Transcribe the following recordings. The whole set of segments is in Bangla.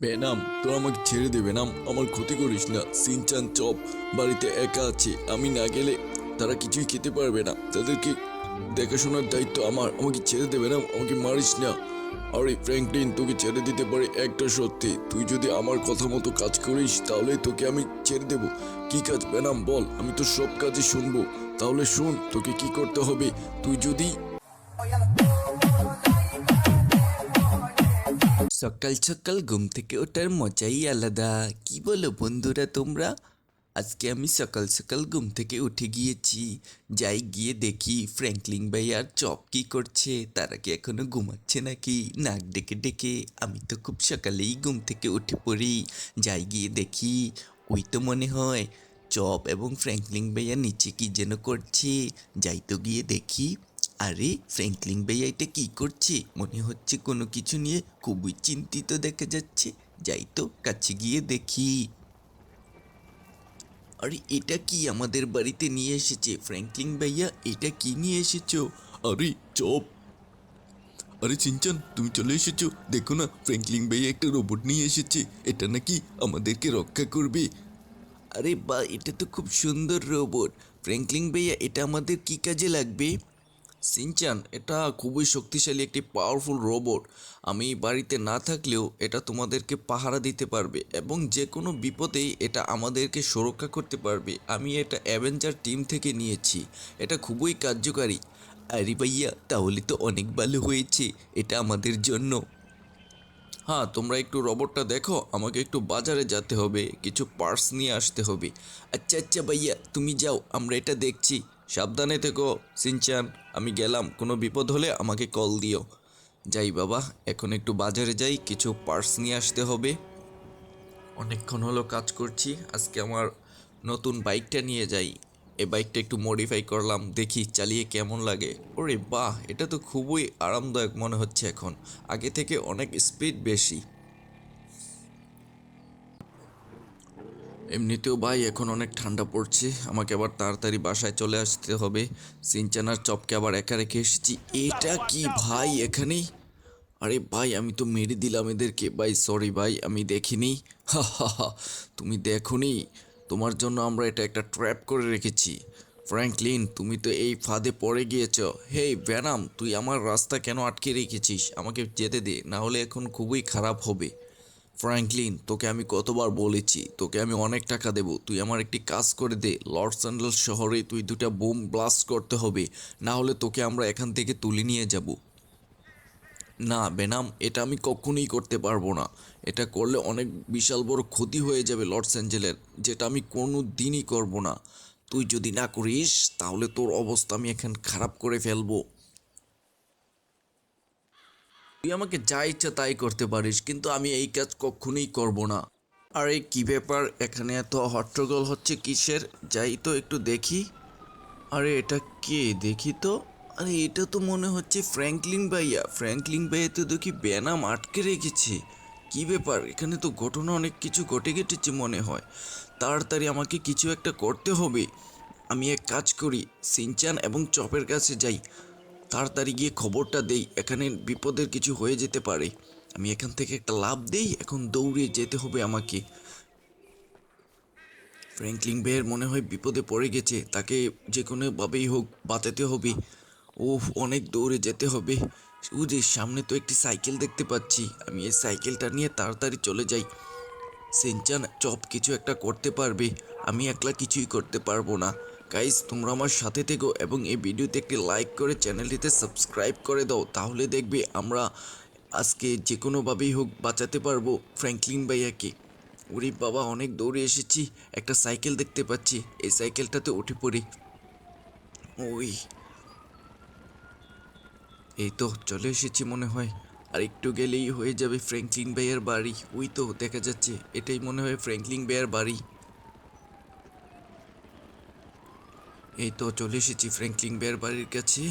বেনাম তোর আমাকে ছেড়ে দে বেনাম আমার ক্ষতি করিস না। সিনচান চপ বাড়িতে একা আছে। আমি না গেলে তারা কিছুই খেতে পারবে না। তাদেরকে দেখাশোনার দায়িত্ব আমার। আমাকে ছেড়ে দেবে না। আমাকে মারিস না। আরে, ফ্র্যাঙ্কলিন, তোকে ছেড়ে দিতে পারি একটা সত্যি। তুই যদি আমার কথা মতো কাজ করিস, তাহলে তোকে আমি ছেড়ে দেব। কি কাজ বেনাম বল, আমি তো সব কাজে শুনব। তাহলে শোন, তোকে কি করতে হবে। তুই যদি সকাল সকাল ঘুম থেকে ওঠার মজাই আলাদা। কি বলো বন্ধুরা তোমরা? আজকে আমি সকাল সকাল ঘুম থেকে উঠে গিয়েছি। যাই গিয়ে দেখি ফ্র্যাঙ্কলিন ভাই আর চপ কি করছে। তারা কি এখনও ঘুমাচ্ছে নাকি? নাক ডেকে ডেকে। আমি তো খুব সকালেই ঘুম থেকে উঠে পড়ি। যাই গিয়ে দেখি, ওই তো মনে হয় চপ এবং ফ্র্যাঙ্কলিন ভাইয়া নিচে কি যেন করছে। যাই তো গিয়ে দেখি। আরে ফ্র্যাঙ্কলিন ভাইয়া এটা কি করছে? মনে হচ্ছে কোনো কিছু নিয়ে খুবই চিন্তিত দেখা যাচ্ছে। যাই তো, কাছে গিয়ে দেখি। আরে, এটা কি আমাদের বাড়িতে নিয়ে এসেছে? ফ্র্যাঙ্কলিন ভাইয়া, এটা কি নিয়ে এসেছ? আরে, চপ। আরে চিনচান তুমি চলে এসেছ? দেখো না ফ্র্যাঙ্কলিন ভাইয়া একটা রোবট নিয়ে এসেছে। এটা নাকি আমাদেরকে রক্ষা করবে। আরে, বা, এটা তো খুব সুন্দর রোবট ফ্র্যাঙ্কলিন ভাইয়া, এটা আমাদের কি কাজে লাগবে? সিনচান, এটা খুবই শক্তিশালী একটি পাওয়ারফুল রোবট আমি বাড়িতে না থাকলেও এটা তোমাদেরকে পাহারা দিতে পারবে এবং যে কোনো বিপদেই এটা আমাদেরকে সুরক্ষা করতে পারবে। আমি এটা অ্যাভেঞ্জার টিম থেকে নিয়েছি। এটা খুবই কার্যকারী। আরে ভাইয়া, তাহলে তো অনেক ভালো হয়েছে। এটা আমাদের জন্য। হ্যাঁ তোমরা একটু রোবটটা দেখো। আমাকে একটু বাজারে যেতে হবে। কিছু পার্টস নিয়ে আসতে হবে। আচ্ছা আচ্ছা ভাইয়া, তুমি যাও, আমরা এটা দেখছি। সাবধানে থেকো, সিনচান। আমি গেলাম, কোনো বিপদ হলে আমাকে কল দিও। যাই বাবা, এখন একটু বাজারে যাই, কিছু পার্স নিয়ে আসতে হবে। অনেকক্ষণ হলো কাজ করছি, আজকে আমার নতুন বাইকটা নিয়ে যাই। এই বাইকটা একটু মডিফাই করলাম, দেখি চালিয়ে কেমন লাগে। ওরে বাহ, এটা তো খুবই আরামদায়ক মনে হচ্ছে এখন। আগে থেকে অনেক স্পিড বেশি। এমনিতেও ভাই, এখন অনেক ঠান্ডা পড়ছে। আমাকে আবার তাড়াতাড়ি বাসায় চলে আসতে হবে। সিনচানার চপকে আবার একা রেখে এসেছি। এটা কি ভাই এখানেই? আরে ভাই, আমি তো মেরে দিলাম এদেরকে। ভাই সরি ভাই, আমি দেখিনি। হা হা হা তুমি দেখোনি? তোমার জন্য আমরা এটা একটা ট্র্যাপ করে রেখেছি। ফ্র্যাঙ্কলিন তুমি তো এই ফাঁদে পড়ে গিয়েছ। হেই ভ্যানাম তুই আমার রাস্তা কেন আটকে রেখেছিস? আমাকে যেতে দে না হলে এখন খুবই খারাপ হবে। ফ্র্যাঙ্কলিন, তোকে আমি কতবার বলেছি, তোকে আমি অনেক টাকা দেব, তুই আমার একটি কাজ করে দে লর্ড অ্যান্ডেলস শহরে তুই দুটা বোম ব্লাস্ট করতে হবে, না হলে তোকে আমরা এখান থেকে তুলে নিয়ে যাব। না, বেনাম, এটা আমি কখনোই করতে পারব না। এটা করলে অনেক বিশাল বড় ক্ষতি হয়ে যাবে লর্ড অ্যাঞ্জেলের, যেটা আমি কোনো দিনই করব না। তুই যদি না করিস, তাহলে তোর অবস্থা আমি এখন খারাপ করে ফেলব। তুই আমাকে যা ইচ্ছা তাই করতে পারিস, কিন্তু আমি এই কাজ কখনোই করব না। আরে, কি ব্যাপার? এখানে এত হট্টগোল হচ্ছে কিসের? যাই তো একটু দেখি। আরে, এটা কে? দেখি তো। আরে, এটা তো মনে হচ্ছে ফ্র্যাঙ্কলিন ভাইয়া। ফ্র্যাঙ্কলিন ভাইয়া তো দেখি ব্যানাম আটকে রেখেছে। কি ব্যাপার? এখানে তো ঘটনা অনেক কিছু ঘটে ঘটেছে মনে হয়। তাড়াতাড়ি আমাকে কিছু একটা করতে হবে। আমি এক কাজ করি, সিনচান এবং চপের কাছে যাই। তাড়াতাড়ি গিয়ে খবরটা দেই। এখানে বিপদের কিছু হয়ে যেতে পারে। আমি এখান থেকে একটা লাভ দেই, এখন দৌড়ে যেতে হবে আমাকে। ফ্র্যাঙ্কলিন বেয়ের মনে হয় বিপদে পড়ে গেছে। তাকে যে কোনোভাবেই হোক বাঁচাতে হবে। ও অনেক দৌড়ে যেতে হবে। ও যে সামনে তো একটি সাইকেল দেখতে পাচ্ছি। আমি এই সাইকেলটা নিয়ে তাড়াতাড়ি চলে যাই। সেনচান চপ কিছু একটা করতে পারবে। আমি একলা কিছুই করতে পারব না। গাইস তোমরা আমার সাথে থেকো এবং এই ভিডিওতে একটি লাইক করে চ্যানেলটিতে সাবস্ক্রাইব করে দাও। তাহলে দেখবে আমরা আজকে যে কোনোভাবেই হোক বাঁচাতে পারব ফ্র্যাঙ্কলিন ভাইয়াকে। ওরে বাবা, অনেক দৌড়ে এসেছি। একটা সাইকেল দেখতে পাচ্ছি। এই সাইকেলটাতে উঠে পড়ি। ওই। এই তো, চলে এসেছি মনে হয়। আর একটু গেলেই হয়ে যাবে ফ্র্যাঙ্কলিন ভাইয়ের বাড়ি। ওই তো, দেখা যাচ্ছে। এটাই মনে হয় ফ্র্যাঙ্কলিন ভাইয়ের বাড়ি। এই তো চলে এসেছি ফ্র্যাঙ্কলিন ভাইয়ের বাড়ির কাছে।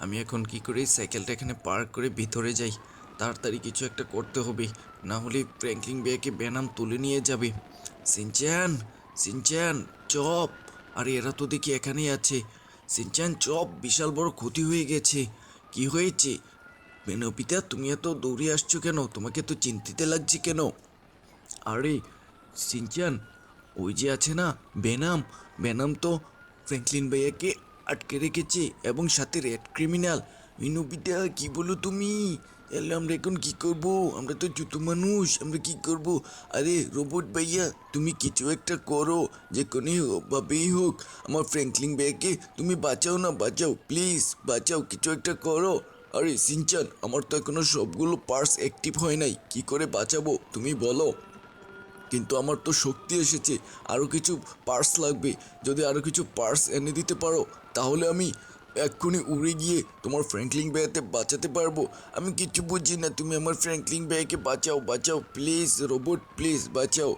আমি এখন কি করে সাইকেলটা এখানে পার্ক করে ভিতরে যাই? তাড়াতাড়ি কিছু একটা করতে হবে। না হলে ফ্র্যাঙ্কলিন ভাইয়াকে বেনাম তুলে নিয়ে যাবে। সিনচ্যান সিনচ্যান, চপ। আরে এরা তো দেখি এখানেই আছে। সিনচ্যান, চপ, বিশাল বড় ক্ষতি হয়ে গেছে। কি হয়েছে? বেনপিতা, তুমি এত দৌড়ে আসছো কেন? তোমাকে তো চিন্তিত লাগছে কেন? আরে সিনচান ওই যে আছে না, বেনাম। বেনাম তো ফ্র্যাঙ্কলিন ভাইয়াকে আটকে রেখেছে এবং সাথে রেড ক্রিমিনাল। মিনুবিটা কি বলো তুমি? তাহলে আমরা এখন কি করব? আমরা তো জুতো মানুষ, আমরা কি করব? আরে রোবট ভাইয়া, তুমি কিছু একটা করো, যে কোনো ভাবেই হোক। আমার ফ্র্যাঙ্কলিন ভাইয়াকে তুমি বাঁচাও না, বাঁচাও, প্লিজ, বাঁচাও, কিছু একটা করো। আরে সিনচান, আমার তো এখনও সবগুলো পার্টস অ্যাক্টিভ হয় নাই, কি করে বাঁচাবো? তুমি বলো। কিন্তু আমার তো শক্তি এসেছে। আরও কিছু পার্স লাগবে। যদি আরও কিছু পার্স এনে দিতে পারো, তাহলে আমি এক্ষুনি উড়ে গিয়ে তোমার ফ্র্যাঙ্কলিং ব্যাগতে বাঁচাতে পারব। আমি কিছু বুঝি না, তুমি আমার ফ্র্যাঙ্কলিং ব্যাগকে বাঁচাও বাঁচাও প্লিজ রোবট প্লিজ বাঁচাও।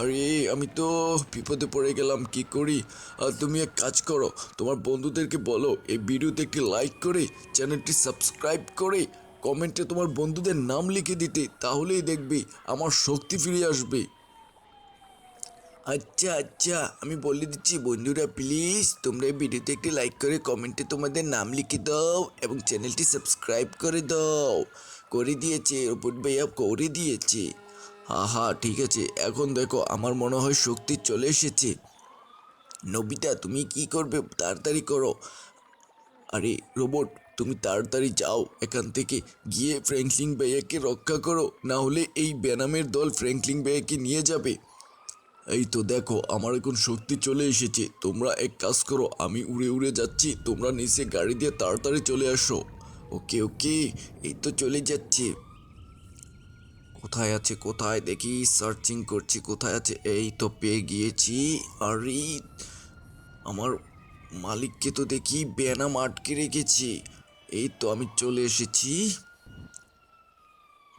আরে, আমি তো বিপদে পড়ে গেলাম, কি করি? আর তুমি এক কাজ করো, তোমার বন্ধুদেরকে বলো, এই ভিডিওতে একটি লাইক করে, চ্যানেলটি সাবস্ক্রাইব করে কমেন্টে তোমার বন্ধুদের নাম লিখে দিতে, তাহলেই দেখবে, আমার শক্তি ফিরে আসবে। আচ্ছা আচ্ছা। আমি বলে দিচ্ছি, বন্ধুরা প্লিজ তোমরা এই ভিডিওতে একটি লাইক করে কমেন্টে তোমাদের নাম লিখে দাও এবং চ্যানেলটি সাবস্ক্রাইব করে দাও। করে দিয়েছে, রোবট ভাইয়া, করে দিয়েছে। হা হা ঠিক আছে। এখন দেখো, আমার মনে হয় শক্তি চলে এসেছে। নবিতা, তুমি কি করবে? তাড়াতাড়ি করো। আরে, রোবট, তুমি তাড়াতাড়ি যাও। এখান থেকে গিয়ে ফ্র্যাঙ্কলিন ভাইয়াকে রক্ষা করো। না হলে এই ব্যানামের দল ফ্র্যাঙ্কলিন ভাইয়াকে নিয়ে যাবে। এই তো দেখো, আমার এখন শক্তি চলে এসেছে। তোমরা এক কাজ করো, আমি উড়ে উড়ে যাচ্ছি। তোমরা নিচে গাড়ি দিয়ে তাড়াতাড়ি চলে আসো। ওকে ওকে, এই তো চলে যাচ্ছে। কোথায় আছে, কোথায়? দেখি সার্চিং করছি, কোথায় আছে? এই তো পেয়ে গিয়েছি। আরে, আমার মালিককে তো দেখি ব্যানাম আটকে রেখেছি। এই তো আমি চলে এসেছি।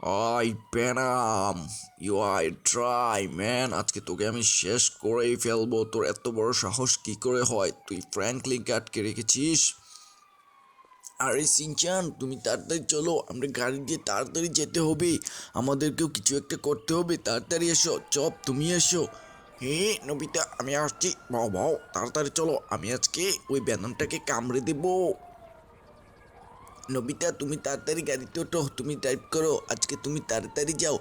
আই ব্যানাম ইউ আই ট্রাই ম্যান আজকে তোকে আমি শেষ করেই ফেলব। তোর এত বড় সাহস কি করে হয়? তুই ফ্র্যাঙ্কলিনকে আটকে রেখেছিস? আরে সিনচান, তুমি তাড়াতাড়ি চলো। আমরা গাড়ি দিয়ে তাড়াতাড়ি যেতে হবে। আমাদেরকেও কিছু একটা করতে হবে। তাড়াতাড়ি এসো। চপ, তুমি এসো। হে, নবিতা, আমি আসছি। বাও বাও, তাড়াতাড়ি চলো। আমি আজকে ওই ব্যানামটাকে কামড়ে দেবো। নবিতা, তুমি তাড়াতাড়ি গাড়িতে ওঠো, তুমি ড্রাইভ করো, আজকে তুমি তাড়াতাড়ি যাও।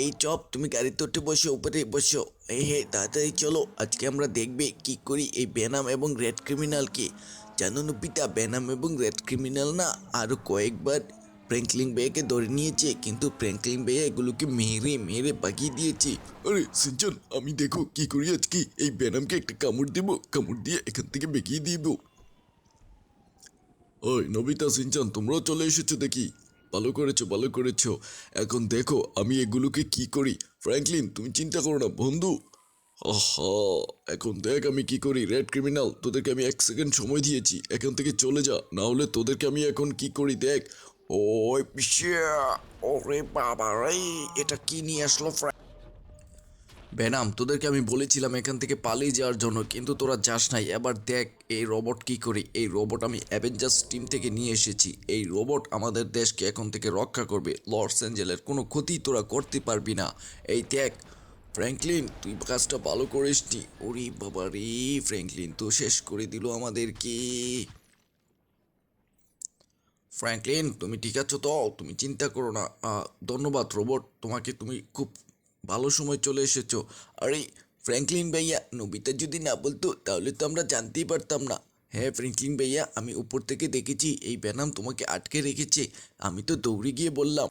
এই চপ, তুমি গাড়িতে উঠে বসো, উপরে বসো। এই হে, তাড়াতাড়ি চলো, আজকে আমরা দেখবে কি করি এই বেনাম এবং রেড ক্রিমিনালকে জানো নবিতা, বেনাম এবং রেড ক্রিমিনাল না আরও কয়েকবার ফ্র্যাঙ্কলিন বেয়াকে ধরে নিয়েছে, কিন্তু ফ্র্যাঙ্কলিন বেয়া এগুলোকে মেরে মেরে পাকিয়ে দিয়েছে। আরে, সিনচন, আমি দেখো কি করি আজকে, এই বেনামকে একটা কামড় দেবো, কামড় দিয়ে এখান থেকে বেঁকিয়ে দিবো। ওই নবিতা সিনচান, তোমরাও চলে এসেছ দেখি। ভালো করেছ ভালো করেছ। এখন দেখো আমি এগুলোকে কি করি। ফ্র্যাঙ্কলিন, তুমি চিন্তা করো না, বন্ধু। আহা, এখন দেখ আমি কি করি, রেড ক্রিমিনাল, তোদেরকে আমি এক সেকেন্ড সময় দিয়েছি, এখান থেকে চলে যা। না হলে তোদেরকে আমি এখন কি করি, দেখ। ওই পিছিয়ে ওরে বাবা রে এটা কি নিয়ে আসলো ফ্র্যাঙ্ক বেনাম, তোদেরকে আমি বলেছিলাম এখান থেকে পালিয়ে যাওয়ার জন্য, কিন্তু তোরা যাস নাই। এবার দেখ এই রোবট কি করি। এই রোবট আমি অ্যাভেঞ্জার্স টিম থেকে নিয়ে এসেছি। এই রোবট আমাদের দেশকে এখন থেকে রক্ষা করবে। লস অ্যাঞ্জেলের কোনো ক্ষতি তোরা করতে পারবি না। এই দেখ, ফ্র্যাঙ্কলিন, তুই কাজটা ভালো করিস নি। ওরে বাবা রে, ফ্র্যাঙ্কলিন তো শেষ করে দিল আমাদেরকে। ফ্র্যাঙ্কলিন, তুমি ঠিক আছো তো? তুমি চিন্তা করো না। ধন্যবাদ রোবট, তোমাকে তুমি খুব ভালো সময় চলে এসেছ। আরে, ফ্র্যাঙ্কলিন ভাইয়া, নবিতা যদি না বলতো, তাহলে তো আমরা জানতেই পারতাম না। হ্যাঁ ফ্র্যাঙ্কলিন ভাইয়া, আমি উপর থেকে দেখেছি, এই ব্যানাম তোমাকে আটকে রেখেছে। আমি তো দৌড়ে গিয়ে বললাম।